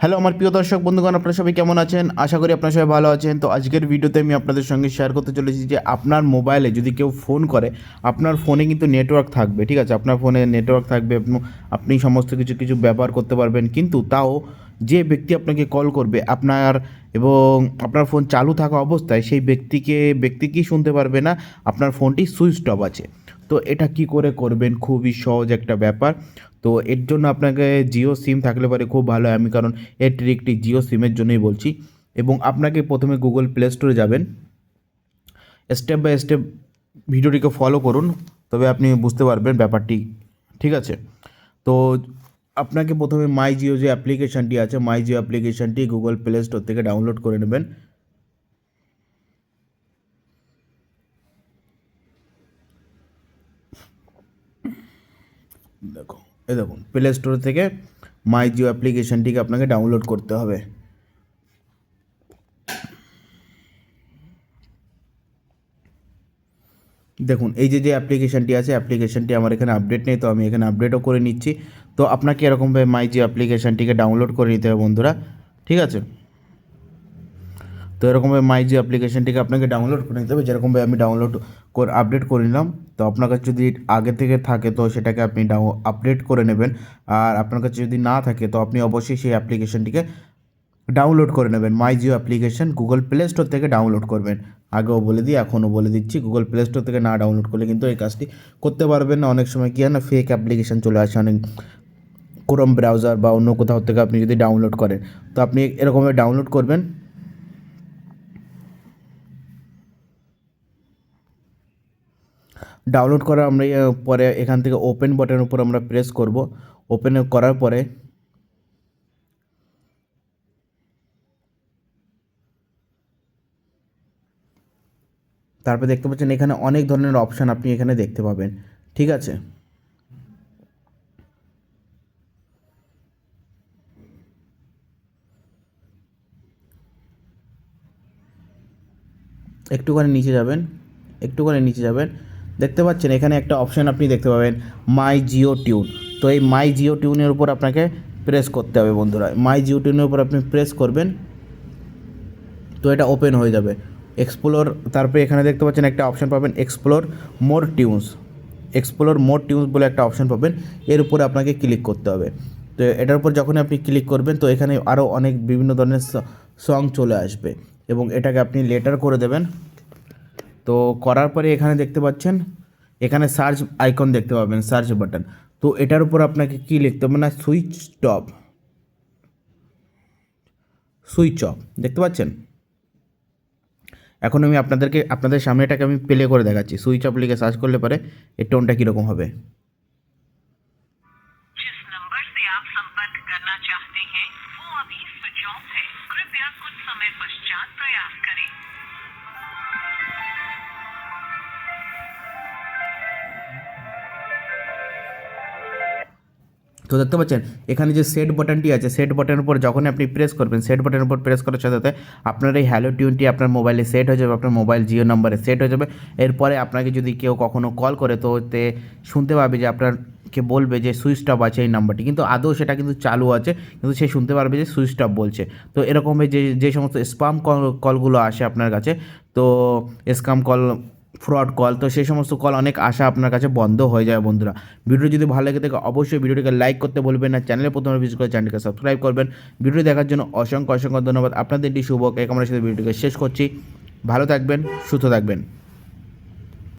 Hello আমার প্রিয় দর্শক, বন্ধুগণ, আপনারা সবাই কেমন আছেন? আশা করি আপনারা সবাই ভালো আছেন। তো আজকের ভিডিওতে আমি আপনাদের সঙ্গে শেয়ার করতে চলেছি যে আপনার মোবাইলে যদি কেউ ফোন করে, আপনার ফোনে কিন্তু নেটওয়ার্ক থাকবে, ঠিক আছে? আপনার ফোনে নেটওয়ার্ক থাকবে আপনি- সমস্ত কিছু কিছু ব্যবহার করতে পারবেন। কিন্তু তাও যে ব্যক্তি আপনাকে কল করবে, আপনার এবং আপনার ফোন চালু থাকা অবস্থায়, সেই ব্যক্তিকে ব্যক্তিকেই শুনতে পারবে না? আপনার ফোনটি সুইচ অফ আছে। তো এটা কি করে করবেন? খুবই সহজ একটা ব্যাপার। তো এর জন্য আপনাকে জিও সিম থাকলে পরে খুব ভালো হয়। আমি কারণ এর ট্রিকটি জিও সিমের জন্যই বলছি। এবং আপনাকে প্রথমে গুগল প্লে স্টোরে যাবেন। স্টেপ বাই স্টেপ ভিডিওটিকে ফলো করুন। তবে আপনি বুঝতে পারবেন ব্যাপারটি। ঠিক আছে? তো আপনাকে প্রথমে মাই জিও যে অ্যাপ্লিকেশানটি আছে মাই জিও অ্যাপ্লিকেশানটি গুগল প্লে স্টোর থেকে ডাউনলোড করে নেবেন। দেখো, এই দেখুন প্লে স্টোর থেকে মাই জিও অ্যাপ্লিকেশানটিকে আপনাকে ডাউনলোড করতে হবে। দেখুন, এই যে যে অ্যাপ্লিকেশানটি আছে অ্যাপ্লিকেশানটি আমার এখানে আপডেট নেই, তো আমি এখানে আপডেটও করে নিচ্ছি। তো আপনাকে এরকমভাবে মাই জিও অ্যাপ্লিকেশানটিকে ডাউনলোড করে নিতে হবে, বন্ধুরা। ঠিক আছে? তো এরকমভাবে মাই জি অ্যাপ্লিকেশনটিকে আপনাকে ডাউনলোড করে নিতে হবে। যেরকমভাবে আমি ডাউনলোড করে আপডেট করে নিলাম, তো আপনার কাছে যদি আগে থেকে থাকে, তো সেটাকে আপনি ডাউ আপডেট করে নেবেন। আর আপনার কাছে যদি না থাকে, তো আপনি অবশ্যই সেই অ্যাপ্লিকেশনটিকে ডাউনলোড করে নেবেন। My Jio application Google play store থেকে ডাউনলোড করবেন। আগেও বলে দিই, এখনও বলে দিচ্ছি গুগল প্লে স্টোর থেকে না ডাউনলোড করলে কিন্তু এই কাজটি করতে পারবেন না। অনেক সময় কী হয় না ফেক অ্যাপ্লিকেশন চলে আসে, অনেক ক্রোম ব্রাউজার বা অন্য কোথাও থেকে আপনি যদি ডাউনলোড করেন। তো আপনি এরকমভাবে ডাউনলোড করবেন। ডাউনলোড করার আমরা পরে এখান থেকে ওপেন বাটনের উপর আমরা প্রেস করব। ওপেন করার পরে তারপরে দেখতে পাচ্ছেন এখানে অনেক ধরনের অপশান আপনি এখানে দেখতে পাবেন। ঠিক আছে? একটুখানি নিচে যাবেন, একটুখানি নিচে যাবেন। দেখতে পাচ্ছেন, এখানে একটা অপশান আপনি দেখতে পাবেন মাই জিও টিউন তো এই মাই জিও টিউনের উপর আপনাকে প্রেস করতে হবে বন্ধুরা। মাই জিও টিউনের উপর আপনি প্রেস করবেন, তো এটা ওপেন হয়ে যাবে। এক্সপ্লোর তারপরে এখানে দেখতে পাচ্ছেন একটা অপশান পাবেন explore more tunes explore more tunes বলে একটা অপশান পাবেন, এর উপরে আপনাকে ক্লিক করতে হবে। তো এটার উপর যখন আপনি ক্লিক করবেন, তো এখানে আরও অনেক বিভিন্ন ধরনের সং চলে আসবে। এবং এটাকে আপনি লেটার করে দেবেন। তো করার পরে এখানে দেখতে পাচ্ছেন, এখানে সার্চ আইকন দেখতে পাবেন সার্চ বাটন তো এটার উপর আপনাকে কি লিখতে হবে না? সুইচ টপ সুইচ অফ দেখতে পাচ্ছেন? এখন আমি আপনাদেরকে, আপনাদের সামনে এটাকে আমি প্লে করে দেখাচ্ছি। সুইচ অফ লিখে সার্চ করলে পরে এর টোনটা কীরকম হবে? তো দেখতে পাচ্ছেন, এখানে যে সেট বাটনটি আছে সেট বাটনের উপর যখন আপনি প্রেস করবেন সেট বাটনের উপর প্রেস করার সাথে সাথে আপনার এই হ্যালো টিউনটি আপনার মোবাইলে সেট হয়ে যাবে, আপনার মোবাইল জিও নাম্বারে সেট হয়ে যাবে। এরপরে আপনাকে যদি কেউ কখনো কল করে, তো তে শুনতে পাবে যে আপনার, কে বলবে যে সুইচ অফ আছে এই নাম্বারটি কিন্তু আদৌ সেটা কিন্তু চালু আছে, কিন্তু সে শুনতে পারবে যে সুইচ অফ বলছে। তো এরকমভাবে যে যে সমস্ত স্পাম কল কলগুলো আসে আপনার কাছে, তো স্কাম কল ফ্রড কল তো সেই সমস্ত কল অনেক আশা আপনার কাছে বন্ধ হয়ে যায় বন্ধুরা। ভিডিও যদি ভালো লেগে থাকে, অবশ্যই ভিডিওটিকে লাইক করতে বলবেন না। চ্যানেলে প্রথমে ভিজিট করে চ্যানেলকে সাবস্ক্রাইব করবেন। ভিডিও দেখার জন্য অসংখ্য অসংখ্য ধন্যবাদ। আপনাদের এটি শুভ কামনার সাথে ভিডিওটিকে শেষ করছি। ভালো থাকবেন, সুস্থ থাকবেন।